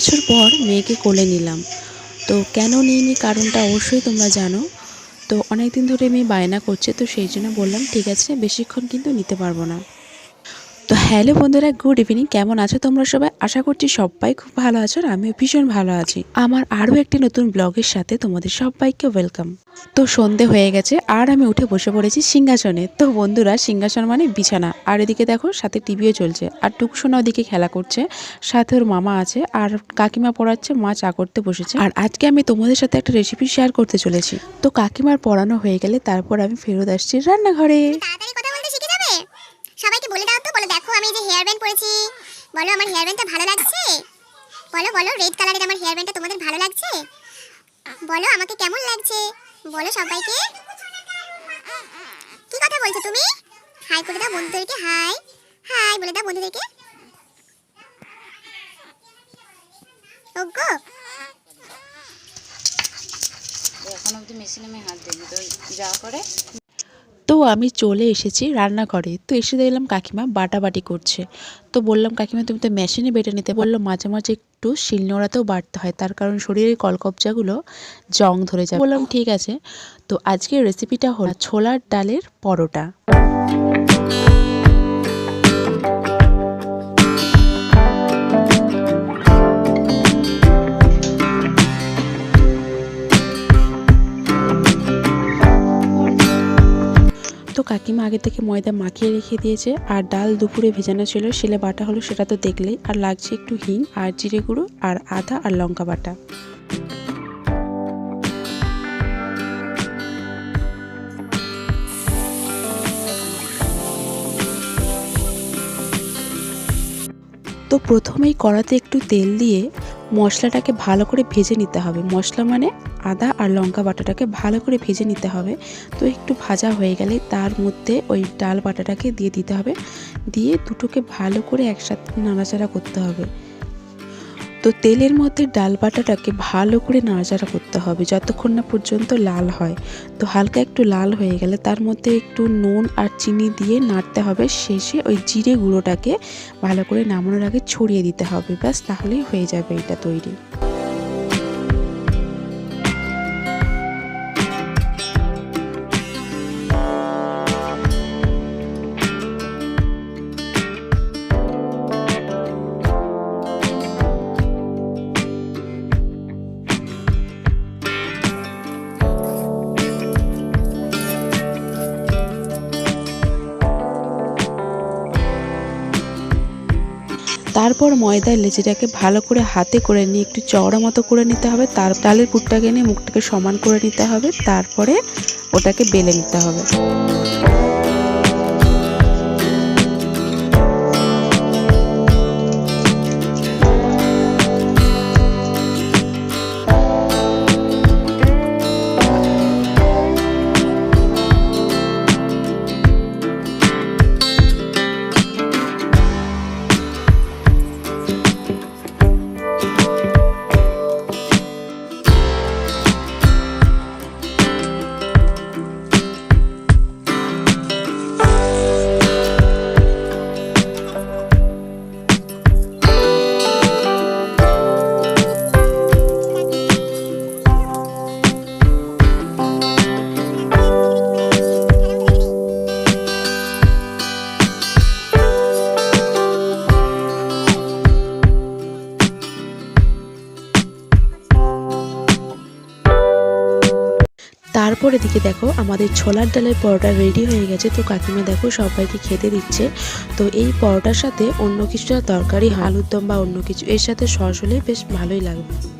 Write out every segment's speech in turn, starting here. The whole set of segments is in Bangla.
বছর পর মেয়েকে কোলে নিলাম। তো কেন নিইনি কারণটা অবশ্যই তোমরা জানো। তো অনেক দিন ধরে মেয়ে বায়না করছে, তো সেই জন্য বললাম, ঠিক আছে, বেশিক্ষণ কিন্তু নিতে পারব না। তো হ্যালো বন্ধুরা, গুড ইভিনিং। কেমন আছো তোমরা সবাই? আশা করছি সবাই খুব ভালো আছো আর আমিও ভীষণ ভালো আছি। আমার আরও একটি নতুন ব্লগের সাথে তোমাদের সবাইকে ওয়েলকাম। তো সন্ধে হয়ে গেছে আর আমি উঠে বসে পড়েছি সিংহাসনে। তো বন্ধুরা, সিংহাসন মানে বিছানা। আর এদিকে দেখো, সাথে টিভিও চলছে। আর টুকসোনা ওদিকে খেলা করছে। সাথে ওর মামা আছে আর কাকিমা পড়াচ্ছে, মা চা করতে বসেছে। আর আজকে আমি তোমাদের সাথে একটা রেসিপি শেয়ার করতে চলেছি। তো কাকিমার পড়ানো হয়ে গেলে তারপর আমি ফেরত আসছি রান্নাঘরে তাড়াতাড়ি কথা বলতে শিখে যাবে সবাইকে বলে দাও তো, বলো দেখো আমি যে হেয়ার ব্যান্ড পরেছি। বলো আমার হেয়ার ব্যান্ডটা ভালো লাগছে? বলো বলো রেড কালারের আমার হেয়ার ব্যান্ডটা তোমাদের ভালো লাগছে? বলো, আমাকে কেমন লাগছে? বলো সবাইকে। কি কথা বলছো তুমি? হাই করে দাও বন্ধুদেরকে হাই হাই বলে দাও বন্ধুদেরকে। এখন অবধি মেশিনে আমি হাত দিইনি, তো যা করে। তো আমি চলে এসেছি রান্নাঘরে। তো এসে দেখলাম কাকিমা বাটাবাটি করছে। তো বললাম, কাকিমা, তুমি তো মেশিনে বেটে নিতে বলল। মাঝে মাঝে একটু শিলনোড়াতেও বাড়তে হয়। তার কারণ শরীরের কলকবজাগুলো জং ধরে যায় বললাম, ঠিক আছে। তো আজকের রেসিপিটা হলো ছোলার ডালের পরোটা। তো কাকিমা আগে থেকে ময়দা মাখিয়ে রেখে দিয়েছে আর ডাল দুপুরে ভেজানো ছিল শিলে বাটা হলো সেটা তো দেখলেই। আর লাগছে একটু হিং, আর জিরে গুঁড়ো, আর আদা আর লঙ্কা বাটা। তো প্রথমেই কড়াতে একটু তেল দিয়ে মশলাটাকে ভালো করে ভেজে নিতে হবে। মশলা মানে আদা আর লঙ্কা বাটাটাকে ভালো করে ভেজে নিতে হবে। তো একটু ভাজা হয়ে গেলে তার মধ্যে ওই ডাল বাটাটাকে দিয়ে দিতে হবে। দিয়ে দুটোকে ভালো করে একসাথে নাড়াচাড়া করতে হবে। তো তেলের মধ্যে ডাল বাটাটাকে ভালো করে নাড়াচাড়া করতে হবে, যতক্ষণ না পর্যন্ত লাল হয়। তো হালকা একটু লাল হয়ে গেলে তার মধ্যে একটু নুন আর চিনি দিয়ে নাড়তে হবে। শেষে ওই জিরে গুঁড়োটাকে ভালো করে নামানোর আগে ছড়িয়ে দিতে হবে। ব্যাস, তাহলেই হয়ে যাবে এটা তৈরি। তারপর ময়দার লেচিটাকে ভালো করে হাতে করে নিয়ে একটু চওড়া মতো করে নিতে হবে। তার ডালের পুরটাকে নিয়ে মুখটাকে সমান করে নিতে হবে। তারপরে ওটাকে বেলে নিতে হবে। তারপর দিকে দেখো, আমাদের ছোলার ডালের পরোটা রেডি হয়ে গেছে। তো কাকিমা দেখো, সবাইকে খেতে দিচ্ছে। তো এই পরোটার সাথে অন্য কিছুটা তরকারি আলুর দম বা অন্য কিছু, এর সাথে সস হলেই বেশ ভালোই লাগবে।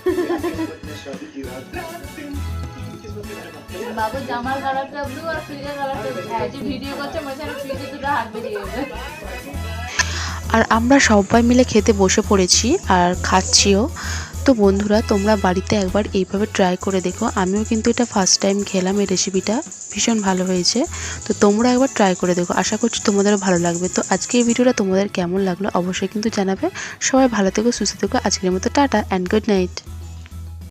বাবু, জামার আর ফ্রিজের কালারটা হ্যাঁ ভিডিও করছে হচ্ছে ফ্রিজে দুটো হাত বেরিয়ে আর আমরা সবাই মিলে খেতে বসে পড়েছি আর খাচ্ছিও। তো বন্ধুরা, তোমরা বাড়িতে একবার এইভাবে ট্রাই করে দেখো। আমিও কিন্তু এটা ফার্স্ট টাইম খেলাম এই রেসিপিটা ভীষণ ভালো হয়েছে। তো তোমরা একবার ট্রাই করে দেখো। আশা করছি তোমাদেরও ভালো লাগবে। তো আজকে এই ভিডিওটা তোমাদের কেমন লাগল অবশ্যই কিন্তু জানাবে। সবাই ভালো থেকো, সুস্থ থেকো। আজকের মতো টাটা অ্যান্ড গুড নাইট